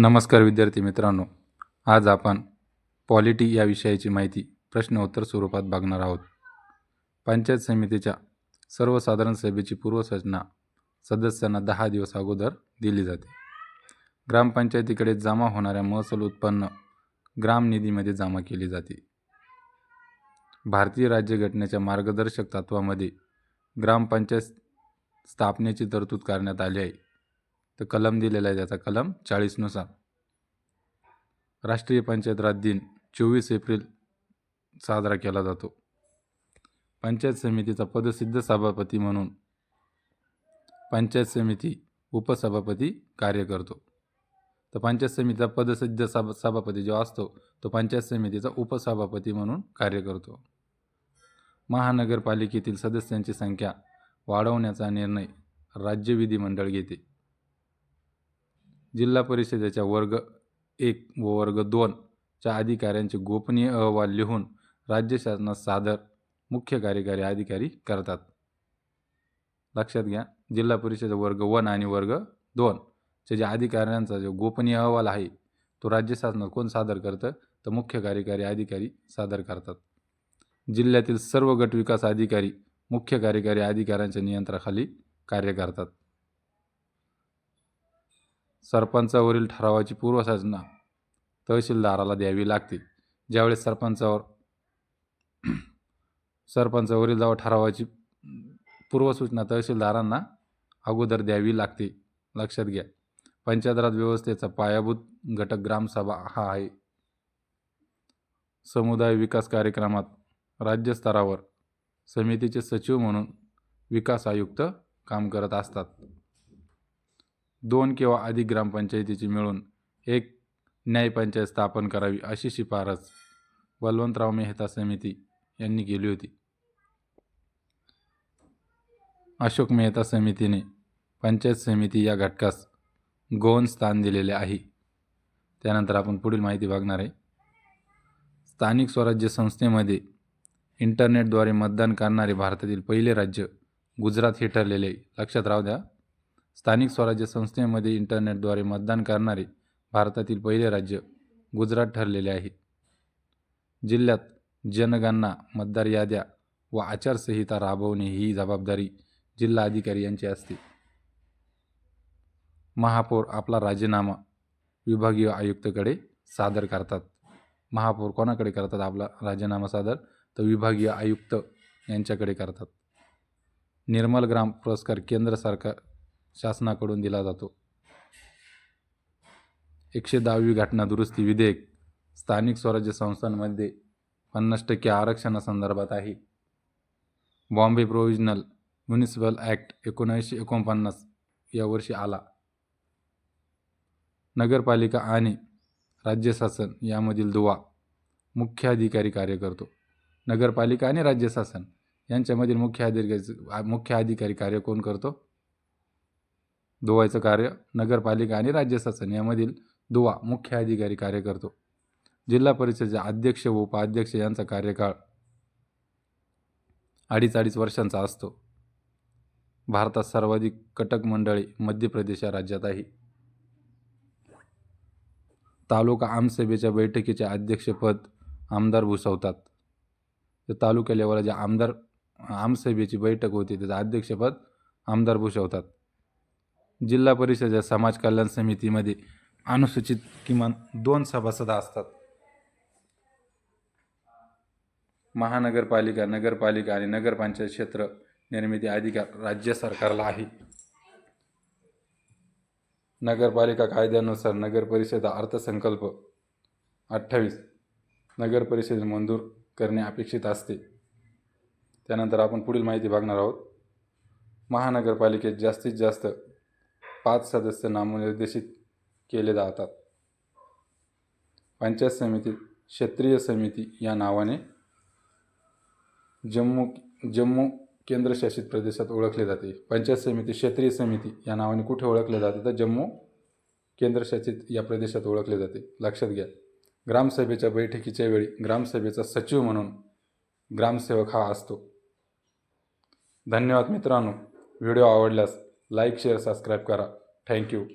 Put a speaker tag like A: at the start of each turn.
A: नमस्कार विद्यार्थी मित्रांनो. आज आपण पॉलिटी या विषयाची माहिती प्रश्नोत्तर स्वरूपात बघणार आहोत. पंचायत समितीच्या सर्वसाधारण सभेची पूर्वसूचना सदस्यांना दहा दिवस अगोदर दिली जाते. ग्रामपंचायतीकडे जमा होणाऱ्या महसूल उत्पन्न ग्राम निधीमध्ये जमा केली जाते. भारतीय राज्यघटनेच्या मार्गदर्शक तत्वामध्ये ग्रामपंचायत स्थापनेची तरतूद करण्यात आली आहे. तर कलम दिलेला आहे त्याचा कलम चाळीसनुसार. राष्ट्रीय पंचायत राज दिन चोवीस एप्रिल साजरा केला जातो. पंचायत समितीचा पदसिद्ध सभापती म्हणून पंचायत समिती उपसभापती कार्य करतो. तर पंचायत समितीचा पदसिद्ध सभा सभापती जो असतो तो पंचायत समितीचा उपसभापती म्हणून कार्य करतो. महानगरपालिकेतील सदस्यांची संख्या वाढवण्याचा निर्णय राज्य विधिमंडळ घेते. जिल्हा परिषदेच्या वर्ग एक व वर्ग दोनच्या अधिकाऱ्यांचे गोपनीय अहवाल लिहून राज्य शासनात सादर मुख्य कार्यकारी अधिकारी करतात. लक्षात घ्या जिल्हा परिषद वर्ग वन आणि वर्ग दोनचे जे अधिकाऱ्यांचा जो गोपनीय अहवाल आहे तो राज्य शासनात कोण सादर करतं? तर मुख्य कार्यकारी अधिकारी सादर करतात. जिल्ह्यातील सर्व गट विकास अधिकारी मुख्य कार्यकारी अधिकाऱ्यांच्या नियंत्रणाखाली कार्य करतात. सरपंचावरील ठरावाची पूर्वसूचना तहसीलदाराला द्यावी लागते ज्यावेळेस सरपंचावर सरपंचावरील जाव ठरावाची पूर्वसूचना तहसीलदारांना अगोदर द्यावी लागते. लक्षात घ्या. पंचायत राज व्यवस्थेचा पायाभूत घटक ग्रामसभा हा आहे. समुदाय विकास कार्यक्रमात राज्यस्तरावर समितीचे सचिव म्हणून विकास आयुक्त काम करत असतात. दोन किंवा अधिक ग्रामपंचायतीची मिळून एक न्यायपंचायत स्थापन करावी अशी शिफारस बलवंतराव मेहता समिती यांनी केली होती. अशोक मेहता समितीने पंचायत समिती या घटकास गौण स्थान दिलेले आहे. त्यानंतर आपण पुढील माहिती बघणार आहे. स्थानिक स्वराज्य संस्थेमध्ये इंटरनेटद्वारे मतदान करणारे भारतातील पहिले राज्य गुजरात हे ठरलेले लक्षात राहू द्या. स्थानिक स्वराज्य संस्थेमध्ये इंटरनेटद्वारे मतदान करणारे भारतातील पहिले राज्य गुजरात ठरलेले आहे. जिल्ह्यात जनगणना मतदार याद्या व आचारसंहिता राबवणे ही जबाबदारी जिल्हा अधिकारी यांची असते. महापौर आपला राजीनामा विभागीय आयुक्तकडे सादर करतात. महापौर कोणाकडे करतात आपला राजीनामा सादर? तर विभागीय आयुक्त यांच्याकडे करतात. निर्मल ग्राम पुरस्कार केंद्र सरकार शासनाकडून दिला जातो. एकशे दहावी घटना दुरुस्ती विधेयक स्थानिक स्वराज्य संस्थांमध्ये पन्नास टक्के आरक्षणासंदर्भात आहे. बॉम्बे प्रोव्हिजनल म्युनिसिपल ॲक्ट एकोणीसशे एकोणपन्नास या वर्षी आला. नगरपालिका आणि राज्य शासन यामधील दुवा मुख्य अधिकारी कार्य करतो नगरपालिका आणि राज्य शासन यांच्यामधील मुख्य अधिकारी मुख्य अधिकारी कार्य कोण करतो? दुवायचं कार्य नगरपालिका आणि राज्य शासन यामधील दुवा मुख्य अधिकारी कार्य करतो जिल्हा परिषदेचे अध्यक्ष व उपाध्यक्ष यांचा कार्यकाळ अडीच अडीच वर्षांचा असतो. भारतात सर्वाधिक कटक मंडळे मध्य प्रदेश या राज्यात आहे. तालुका आमसभेच्या बैठकीचे अध्यक्षपद आमदार भूषवतात. तर तालुका लेवलला जे आमदार आमसभेची बैठक होती त्याचं अध्यक्षपद आमदार भूषवतात. जिल्हा परिषदेच्या समाज कल्याण समितीमध्ये अनुसूचित किमान दोन सभासद असतात. महानगरपालिका नगरपालिका आणि नगरपंचायत क्षेत्र निर्मिती अधिकार राज्य सरकारला आहे. नगरपालिका कायद्यानुसार नगर परिषद अर्थसंकल्प अठ्ठावीस नगर परिषद मंजूर करणे अपेक्षित असते. त्यानंतर आपण पुढील माहिती बघणार आहोत. महानगरपालिकेत जास्तीत जास्त पाच सदस्य नामनिर्देशित केले जातात. पंचायत समितीत क्षेत्रीय समिती या नावाने जम्मू जम्मू केंद्रशासित प्रदेशात ओळखले जाते. पंचायत समिती क्षेत्रीय समिती या नावाने कुठे ओळखले जाते? तर जम्मू केंद्रशासित या प्रदेशात ओळखले जाते. लक्षात घ्या. ग्रामसभेच्या बैठकीच्या वेळी ग्रामसभेचा सचिव म्हणून ग्रामसेवक हा असतो. धन्यवाद मित्रांनो. व्हिडिओ आवडल्यास लाईक शेअर सबस्क्राईब करा. Thank you.